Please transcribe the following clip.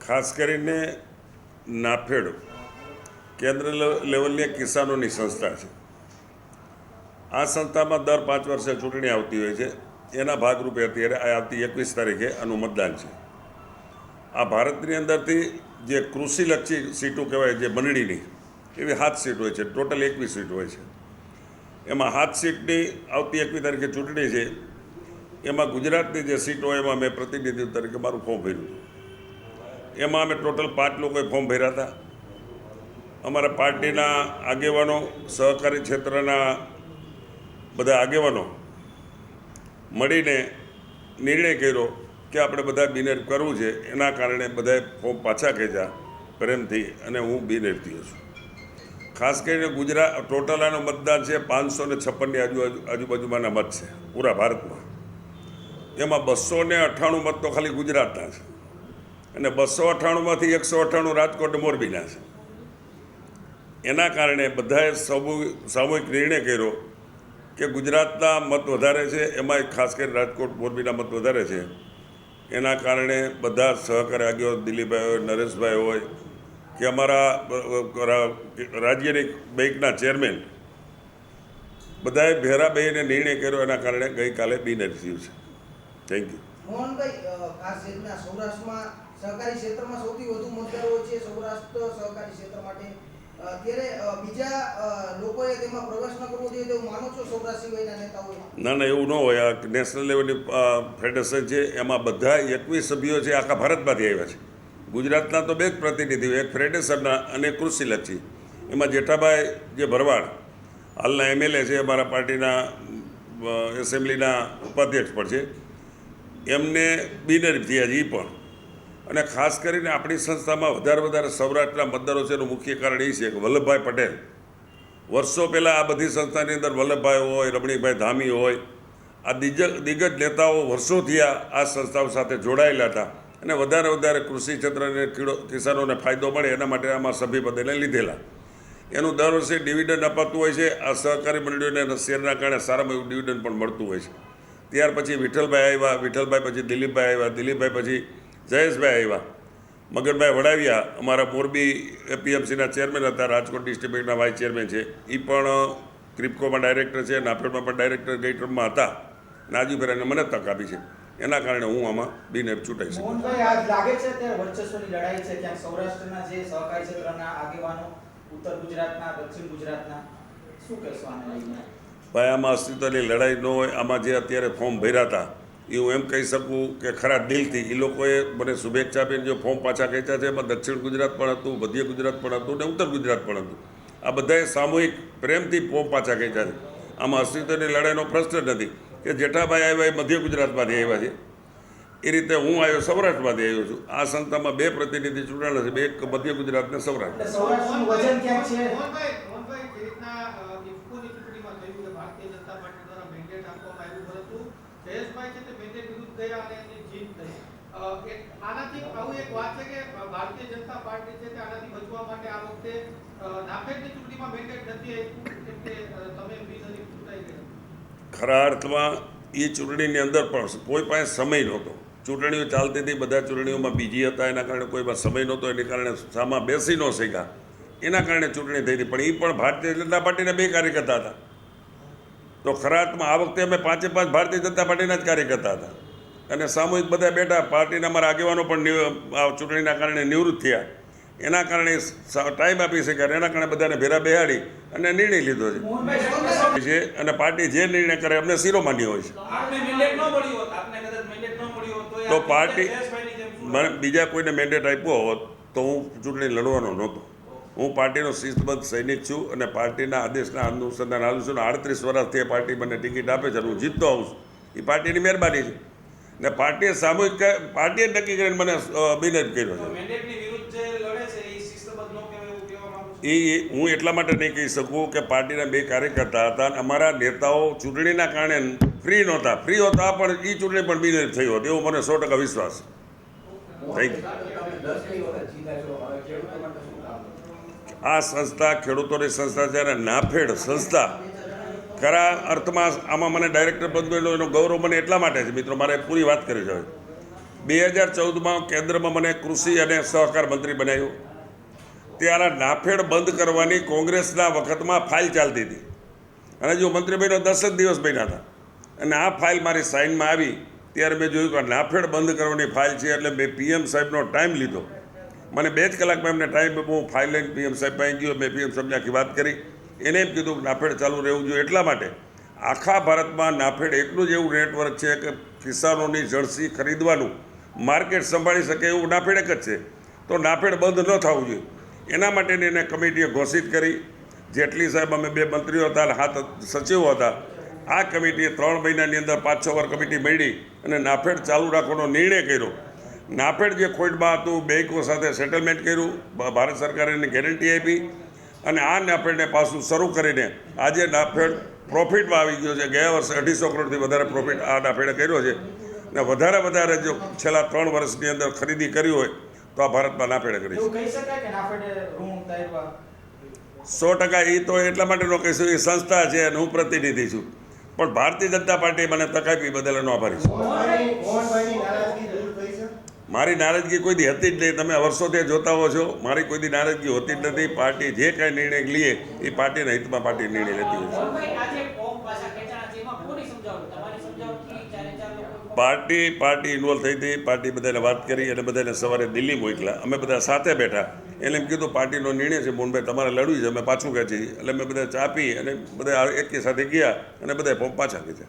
ખાસ કરીને નાફેડ કેન્દ્ર લેવલની એક કિસાનોની સંસ્થા છે. આ સંસ્થામાં દર પાંચ વર્ષે ચૂંટણી આવતી હોય છે. એના ભાગરૂપે અત્યારે આવતી એકવીસ તારીખે આનું મતદાન છે. આ ભારતની અંદરથી જે કૃષિલક્ષી સીટો કહેવાય, જે મંડળીની એવી સાત સીટ હોય છે, ટોટલ એકવીસ સીટ હોય છે. એમાં સાત સીટની આવતી એકવીસ તારીખે ચૂંટણી છે. એમાં ગુજરાતની જે સીટો એમાં મેં પ્રતિનિધિત્વ તરીકે મારું ફોર્મ ભર્યું હતું. એમાં અમે ટોટલ પાંચ લોકોએ ફોર્મ ભર્યા હતા. અમારા પાર્ટીના આગેવાનો, સહકારી ક્ષેત્રના બધા આગેવાનો મળીને નિર્ણય કર્યો કે આપણે બધા બિનેર કરવું છે. એના કારણે બધાએ ફોર્મ પાછા ખેંચ્યા પ્રેમથી અને હું બિનેર થયો છું. ખાસ કરીને ગુજરાત, ટોટલ આનું મતદાન છે પાંચસો ને છપ્પનની આજુબાજુ, આજુબાજુમાંના મત છે. પૂરા ભારતમાં. એમાં બસો ને અઠ્ઠાણું મત તો ખાલી ગુજરાતના છે. અને બસો અઠ્ઠાણુંમાંથી એકસો અઠ્ઠાણું રાજકોટ મોરબીના છે. એના કારણે બધાએ સૌ સામૂહિક નિર્ણય કર્યો કે ગુજરાતના મત વધારે છે, એમાં ખાસ કરીને રાજકોટ મોરબીના મત વધારે છે. એના કારણે બધા સહકારી આગેવાન દિલીપભાઈ હોય, નરેશભાઈ હોય, કે અમારા રાજ્યની બેંકના ચેરમેન, બધાએ ભેરા બેહીને નિર્ણય કર્યો. એના કારણે ગઈકાલે બિનહરીફ છે. થેન્ક યુ મોહનભાઈ ખાસ રીતના સૌરાષ્ટ્રમાં સહકારી ક્ષેત્રમાં સૌથી વધુ મતદારો છે સૌરાષ્ટ્ર સહકારી ક્ષેત્ર માટે. અત્યારે બીજા લોકોએ તેમાં પ્રવેશ ન કરવો જોઈએ તેવું માનો છો સૌરાષ્ટ્ર સિવાયના નેતાઓ ના ના એવું ન હોય. આ નેશનલ લેવલની ફેડરેશન છે એમાં બધા એકવીસ સભ્યો છે આખા ભારતમાંથી આવ્યા છે. ગુજરાતના તો બે જ પ્રતિનિધિઓ એક ફેડરેશનના અને કૃષિલક્ષી એમાં જેઠાભાઈ જે ભરવાડ હાલના એમએલએ છે અમારા પાર્ટીના એસેમ્બલીના ઉપાધ્યક્ષ પણ છે. એમને છે એ પણ. અને ખાસ કરીને આપણી સંસ્થામાં વધારે વધારે સૌરાષ્ટ્રના મતદારો છે એનું મુખ્ય કારણ એ છે કે વલ્લભભાઈ પટેલ. વર્ષો પહેલાં આ બધી સંસ્થાની અંદર વલ્લભભાઈ હોય, રમણીકભાઈ ધામી હોય, આ દિજ દિગ્ગજ નેતાઓ વર્ષોથી આ આ સંસ્થાઓ સાથે જોડાયેલા હતા. અને વધારે વધારે કૃષિ ક્ષેત્રને કિસાનોને ફાયદો મળે એના માટે આમાં સભ્યપદેને લીધેલા. એનું દર વર્ષે ડિવિડન્ડ અપાતું હોય છે, આ સહકારી મંડળીઓને શેરના કારણે સારામાં એવું ડિવિડન્ડ પણ મળતું હોય છે. ત્યાર પછી વિઠ્ઠલભાઈ આવ્યા, વિઠ્ઠલભાઈ પછી દિલીપભાઈ આવ્યા, દિલીપભાઈ પછી જયેશભાઈ આવ્યા. મગનભાઈ વડાવ્યા, અમારા મોરબી એપીએમસીના ચેરમેન હતા, રાજકોટ ડિસ્ટ્રિક્ટ બેંકના વાઇસ ચેરમેન છે. એ પણ ક્રિપકોમાં ડાયરેક્ટર છે નાફેડમાં પણ ડાયરેક્ટર ગઈ હતા. નાજીભાઈને મને તક આપી છે. એના કારણે હું આમાં બિનએફ ચૂંટાઈ શકું. ગુજરાતના દક્ષિણ ગુજરાતના? શું કહેશો ભાઈ આમાં અસ્તિત્વની લડાઈ ન હોય આમાં જે અત્યારે ફોર્મ ભર્યા હતા એ હું એમ કહી શકું કે ખરા દિલથી એ લોકોએ મને શુભેચ્છા આપીને જે ફોર્મ પાછા ખેંચ્યા છે એમાં દક્ષિણ ગુજરાત પણ હતું મધ્ય ગુજરાત પણ હતું ને ઉત્તર ગુજરાત પણ હતું. આ બધાએ સામૂહિક પ્રેમથી ફોર્મ પાછા ખેંચ્યા છે. આમાં અસ્તિત્વની લડાઈનો પ્રશ્ન નથી કે જેઠાભાઈ આવ્યા એ મધ્ય ગુજરાતમાંથી આવ્યા છે. એ રીતે હું આવ્યો સૌરાષ્ટ્રમાંથી આવ્યો છું. આ સંસ્થામાં બે પ્રતિનિધિ ચૂંટાયેલા છે બે એક મધ્ય ગુજરાત ને સૌરાષ્ટ્ર. ભારતીય જનતા પાર્ટી દ્વારા મેન્ડેટ આપવામાં આવ્યું પરંતુ જયેશભાઈ છે તે મેન્ડેટ વિરુદ્ધ ગયા અને એની જીત થઈ. આનાથી આવું એક વાત છે કે ભારતીય જનતા પાર્ટી છે તે આનાથી બચવા માટે આ વખતે નાફેડની ચૂંટણીમાં મેન્ડેટ નથી આપ્યું, કેમ કે તમે બિનહરીફ ચૂંટાઈ ગયા. ખરા અર્થમાં એ ચૂંટણીની અંદર પણ કોઈ પાસે સમય નહોતો. ચૂંટણીઓ ચાલતી હતી, બધા ચૂંટણીઓમાં બીજી હતા, એના કારણે કોઈ પણ સમય નહોતો, એને કારણે સામા બેસી ન શક્યા. એના કારણે ચૂંટણી થઈ હતી, પણ એ પણ ભારતીય જનતા પાર્ટીના બે કાર્યકર્તા હતા. તો ખરાતમાં આ વખતે અમે પાંચે પાંચ ભારતીય જનતા પાર્ટીના જ કાર્યકર્તા હતા. અને સામૂહિક બધા બેઠા પાર્ટીના અમારા આગેવાનો પણ આ ચૂંટણીના કારણે નિવૃત્ત થયા. એના કારણે ટાઈમ આપી શક્યા એના કારણે બધાને ભેરા બેહાડી અને નિર્ણય લીધો છે. અને પાર્ટી જે નિર્ણય કરે અમને શિરોમાન્ય હોય છે. તો પાર્ટી મને બીજા કોઈને મેન્ડેટ આપ્યો હોત તો હું ચૂંટણી લડવાનો નહોતો. હું પાર્ટીનો શિસ્તબદ્ધ સૈનિક છું અને પાર્ટીના આદેશના અનુસંધાન હાલું છું અને આડત્રીસ વર્ષથી એ પાર્ટી મને ટિકિટ આપે છે અને હું જીતતો આવું છું. એ પાર્ટીની મહેરબાની છે. ને પાર્ટીએ સામૂહિક પાર્ટીએ નક્કી કરીને મને બિનેટ કર્યો છે. મેન્ડેટની વિરુદ્ધ જે લડે છે એ હું એટલા માટે નહીં કહી શકું કે પાર્ટીના બે કાર્યકર્તા હતા અને અમારા નેતાઓ ચૂંટણીના કારણે ફ્રી નહોતા. ફ્રી હોતા પણ એ ચૂંટણી પણ બિનેટ થઈ હોત. એવો મને સો ટકા વિશ્વાસ છે. થેન્ક યુ આ સંસ્થા ખેડૂતોની સંસ્થા અને નાફેડ સંસ્થા. ખરા અર્થમાં આમાં મને ડાયરેક્ટર બંધુ એનો ગૌરવ મને એટલા માટે છે મિત્રો, મારે પૂરી વાત કરી છે બે હજાર ચૌદમાં કેન્દ્રમાં મને કૃષિ અને સહકાર મંત્રી બનાવ્યો. ત્યારે નાફેડ બંધ કરવાની કોંગ્રેસના વખતમાં ફાઇલ ચાલતી હતી. અને જો મંત્રી બન્યો, દસ જ દિવસ બન્યા હતા. અને આ ફાઇલ મારી સાઇનમાં આવી. ત્યારે મેં જોયું કે નાફેડ બંધ કરવાની ફાઇલ છે, એટલે મેં પીએમ સાહેબનો ટાઈમ લીધો. મને બે જ કલાકમાં એમને ટાઈમ હું ફાઇલ લઈને પીએમ સાહેબ પાસે ગયો. મેં પીએમ સાહેબની આખી વાત કરી. એને એમ કીધું કે નાફેડ ચાલુ રહેવું જોઈએ. એટલા માટે આખા ભારતમાં નાફેડ એટલું જ એવું નેટવર્ક છે કે કિસાનોની જળસી ખરીદવાનું માર્કેટ સંભાળી શકે એવું નાફેડ એક જ છે. તો નાફેડ બંધ ન થવું જોઈએ. એના માટેની એને કમિટીએ ઘોષિત કરી. જેટલી સાહેબ અમે બે મંત્રીઓ હતા અને હાથ સચિવો હતા, આ કમિટીએ ત્રણ મહિનાની અંદર પાંચ છ વાર કમિટી મળી અને નાફેડ ચાલુ રાખવાનો નિર્ણય કર્યો. નાફેડ જે ખોટમાં હતું બેંકો સાથે સેટલમેન્ટ કર્યું ભારત સરકારે એને ગેરંટી આપી અને આ નાફેડને પાછું શરૂ કરીને આજે નાફેડ પ્રોફિટમાં આવી ગયો છે. ગયા વર્ષે અઢીસો કરોડથી વધારે પ્રોફિટ આ નાફેડે કર્યો છે. ને વધારે વધારે જો છેલ્લા ત્રણ વર્ષની અંદર ખરીદી કરી હોય તો આ ભારતમાં નાફેડે કરી સો ટકા એ તો એટલા માટે નો કહીશું એ સંસ્થા છે અને હું પ્રતિનિધિ છું. પણ ભારતીય જનતા પાર્ટી મને તક આપી બદલ એનો આભારી છું મોહનભાઈ મોહનભાઈની નારાજગી દૂર થઈ છે મારી નારાજગી કોઈ દી હતી જ નહીં. તમે વર્ષોથી જોતા હો છો. મારી કોઈ દી નારાજગી હોતી જ નથી. પાર્ટી જે કાંઈ નિર્ણય લઈએ એ પાર્ટીના હિતમાં પાર્ટી નિર્ણય લેતી હોય પાર્ટી પાર્ટી ઇન્વોલ્વ થઈ હતી. પાર્ટી બધાને વાત કરી અને બધાને સવારે દિલ્હી મોકલા અમે બધા સાથે બેઠા. એને એમ કીધું, પાર્ટીનો નિર્ણય છે, મોહનભાઈ, તમારે લડવું છે. અમે પાછું ખેંચી. એટલે અમે બધા ચા પી અને બધા એકી સાથે ગયા અને બધા પાછા ખેંચ્યા.